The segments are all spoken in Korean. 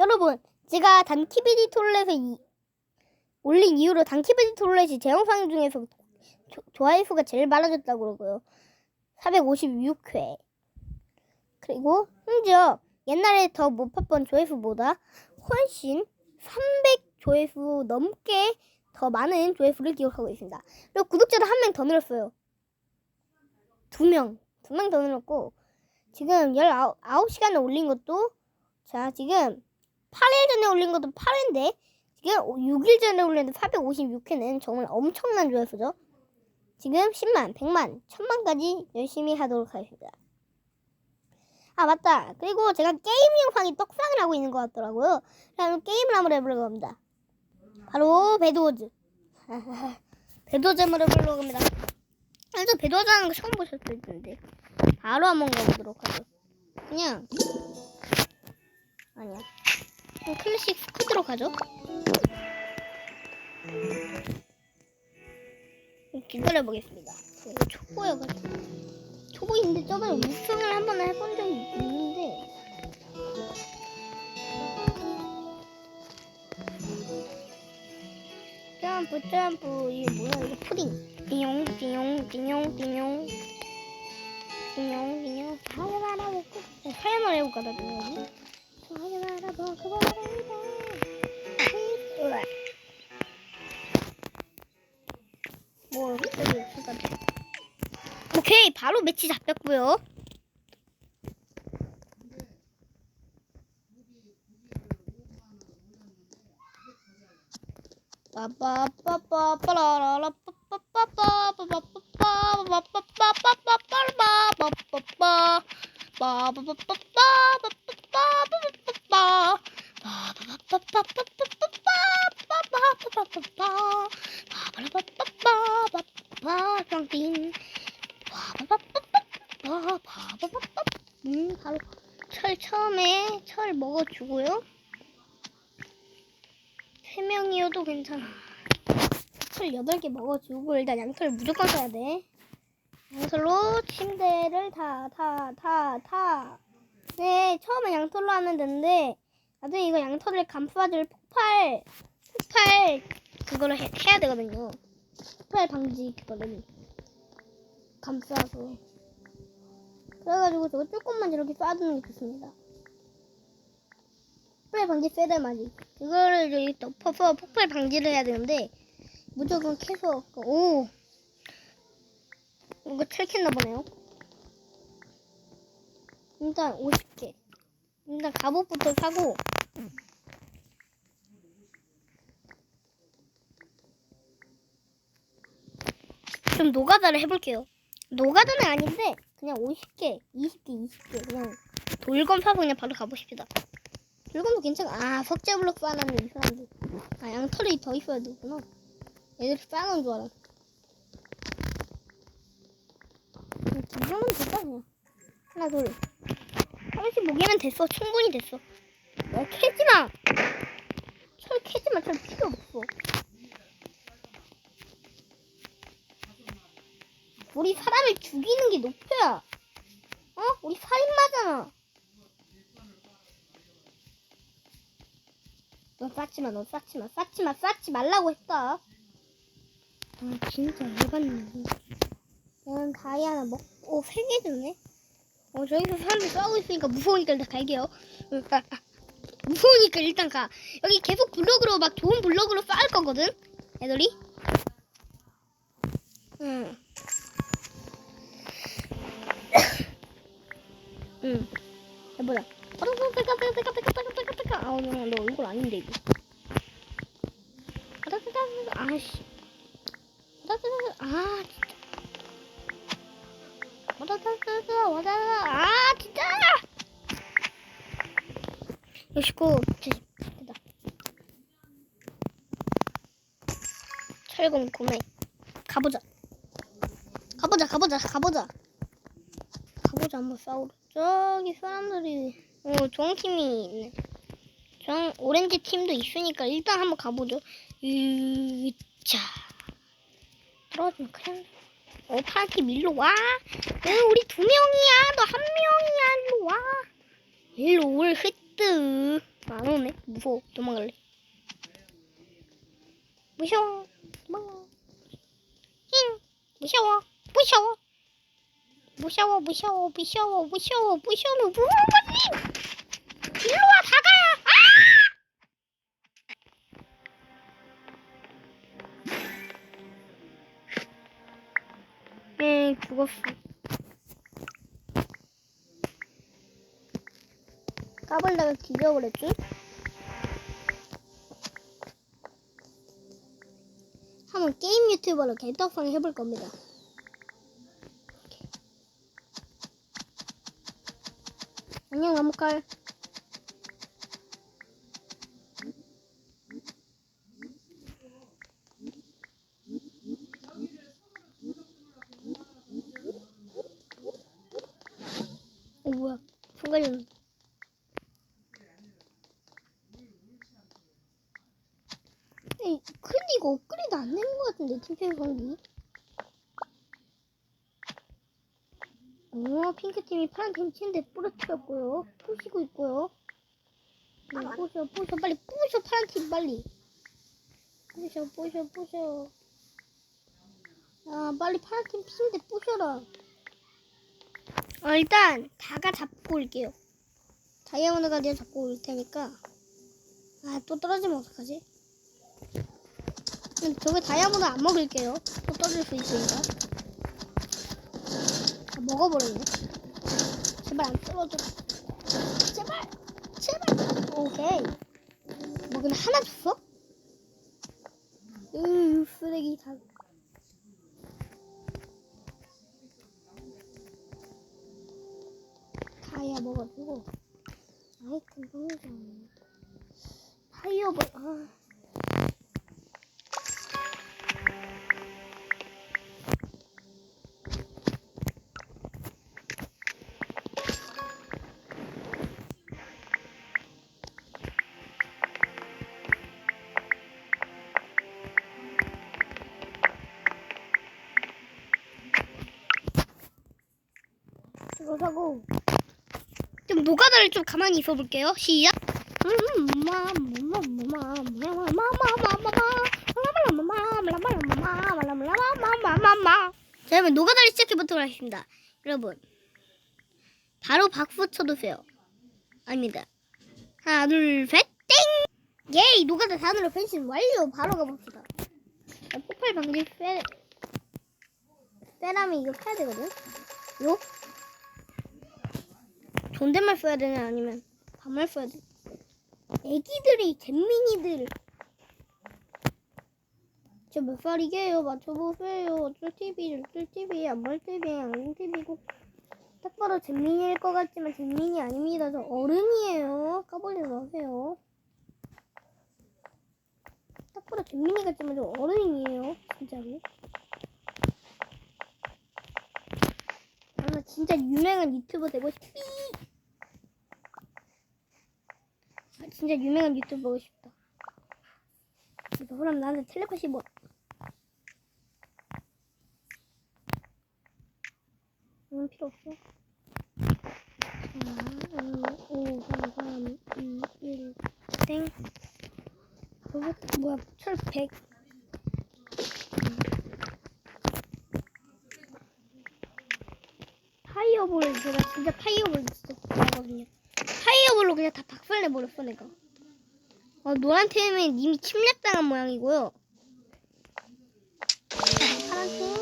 여러분, 제가 단키비디 이, 올린 이후로 단키비디 톨렛이 제 영상 중에서 조, 좋아요 수가 제일 많아졌다고 그러고요. 456회. 그리고 심지어 옛날에 더 못 봤던 조회수보다 훨씬 300 조회수 넘게 더 많은 조회수를 기록하고 있습니다. 그리고 구독자도 한 명 더 늘었어요. 두 명. 두 명 더 늘었고 지금 19시간에 올린 것도 자 지금 8일 전에 올린 것도 8회인데 지금 6일 전에 올린 456회는 정말 엄청난 조회수죠. 지금 10만, 100만, 1000만까지 열심히 하도록 하겠습니다. 아 맞다. 그리고 제가 게임 영상이 떡상을 하고 있는 것 같더라고요. 그럼 게임을 한번 해보려고 합니다. 바로 배드워즈. 배드워즈 한번 해보려고 합니다. 그래서 배드워즈 하는 거 처음 보셨을 텐데 바로 한번 가보도록 하죠. 그냥 아니야. 그럼 클래식 스쿼드로 가죠. 기다려 보겠습니다. 이거 초보여가지고. 초보인데 저번에 우승을 한 번 해본 적이 있는데. 점프, 점프. 이게 뭐야, 이거 푸딩. 띠용, 띠용, 띠용, 띠용. 띠용, 띠용. 하늘 알아보고. 하얀 해볼까, 나도. 뭐? 오케이 바로 매치 잡혔고요. 빵 띵. 음, 철 처음에 철 먹어주고요. 세 명이어도 괜찮아. 철 여덟 개 먹어주고 일단 양털 무조건 써야 돼. 양털로 침대를 타, 타, 타, 타. 네, 처음에 양털로 하면 되는데 나중에 이거 양털을 감싸줄 폭발, 폭발 그거를 해, 해야 되거든요. 폭발 방지 그거를 감싸서. 그래가지고 저거 조금만 이렇게 쏴두는 게 좋습니다. 폭발 방지 세대마지. 그거를 여기 덮어서 폭발 방지를 해야 되는데 무조건 캐서 오 이거 철켰나 보네요. 일단 50개. 일단 갑옷부터 사고 좀 노가다를 해볼게요. 노가다는 아닌데 그냥 50개, 20개, 20개 그냥 돌검 사고 그냥 바로 가보십시다. 돌검도 괜찮아. 아 석재 블록 쌓아놨네 이 사람들. 아 양털이 더 있어야 되구나. 애들 쌓아놓은 줄 알아. 명은 됐다 그냥. 하나 둘. 35개면 됐어. 충분히 됐어. 야 캐지 마. 철 캐지 마. 철 필요 없어. 우리 사람을 죽이는 게 목표야. 어? 우리 살인마잖아. 너 쌌지 마, 너 쌌지 마, 쌌지 마, 쌌지 말라고 했다. 아, 진짜 열받네. 난 다이 하나 먹, 오, 세개 주네? 어, 저기서 사람들 싸우고 있으니까 무서우니까 일단 갈게요. 무서우니까 일단 가. 여기 계속 블럭으로 막 좋은 블럭으로 쌓을 거거든? 애들이? 응. 응. 해보자. 아, 오늘 너 얼굴 아닌데, 이거. 아씨. 69, 70, 됐다. 철공 구매. 가보자. 가보자, 가보자, 가보자. 가보자, 한번 싸우자. 저기 사람들이, 어, 좋은 팀이 있네. 정, 오렌지 팀도 있으니까 일단 한번 가보죠. 으자. 떨어지면 큰일 나. 어, 파란팀 일로 와. 어, 우리 두 명이야. 너 한 명이야. 일로 와. 일로 올, 흩. 뜨. 안 오네. 무서워. 도망갈래. 무서워. 도망가. 힝. 무서워. 무서워. 무서워. 무서워. 무서워. 무서워. 무서워. 무서워. 일로 와. 다가야. 아! 네, 죽었어. 까불다가 뒤져버렸지? 한번 게임 유튜버로 개떡상 해볼 겁니다. 안녕 나무칼. 어 뭐야? 순간이동. 에이, 근데 이거 업그레이드 안 되는 것 같은데 팀페이 관리. 어, 핑크팀이 파란팀 치는데 부러뜨렸고요. 부시고 있고요. 네, 부셔, 부셔, 빨리 부셔, 파란팀 빨리. 부셔, 부셔, 부셔. 아, 빨리 파란팀 치는데 부셔라. 어, 일단 다가 잡고 올게요. 다이아몬드가 내가 잡고 올 테니까. 아, 또 떨어지면 어떡하지? 저게 다이아몬드 안 먹을게요. 또 떨어질 수 있으니까. 아, 먹어버렸네. 제발 안 떨어져. 제발! 제발! 오케이. 뭐, 근데 하나 줬어? 으, 쓰레기 다. 다이아 먹어주고. 아이템 상점. 파이어볼, 아. 이거 사고 좀 노가다를 좀 가만히 있어 볼게요. 시작. 자, 여러분 노가다를 시작해 보도록 하겠습니다. 여러분 바로 박수 쳐주세요. 아닙니다. 하나, 둘, 셋, 땡! 예이 노가다 단으로 변신 완료. 바로 가봅시다. 자, 폭발 방지 빼 빼라면 이거 켜야 되거든. 요 존댓말 써야 되나 아니면 반말 써야 돼? 애기들이 잼민이들 저 몇 살이게요? 맞춰보세요. 쫄TV, 쫄TV, 안벌TV, 안공TV고 딱 봐도 잼민이일 것 같지만 잼민이 아닙니다. 저 어른이에요. 까불지 마세요. 딱 봐도 잼민이 같지만 저 어른이에요. 진짜로. 아, 나 진짜 유명한 유튜버 되고 싶이. 아, 진짜 유명한 유튜버고 싶다. 이거 그럼 나한테 텔레파시 뭐? 이건 필요 없어. 자, 5, 4, 3, 2, 1, 땡. 뭐야? 철 100. 파이어볼 제가 진짜 파이어볼 진짜 좋아하거든요. 그냥 다 박살내 버렸어 내가. 어, 노란 팀은 이미 침략당한 모양이고요. 파란 팀.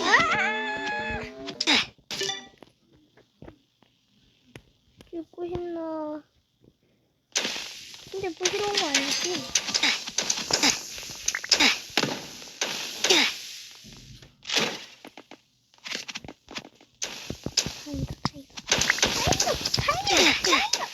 아! 죽고 싶나? 근데 부시러 온 거 아니지? Jacob!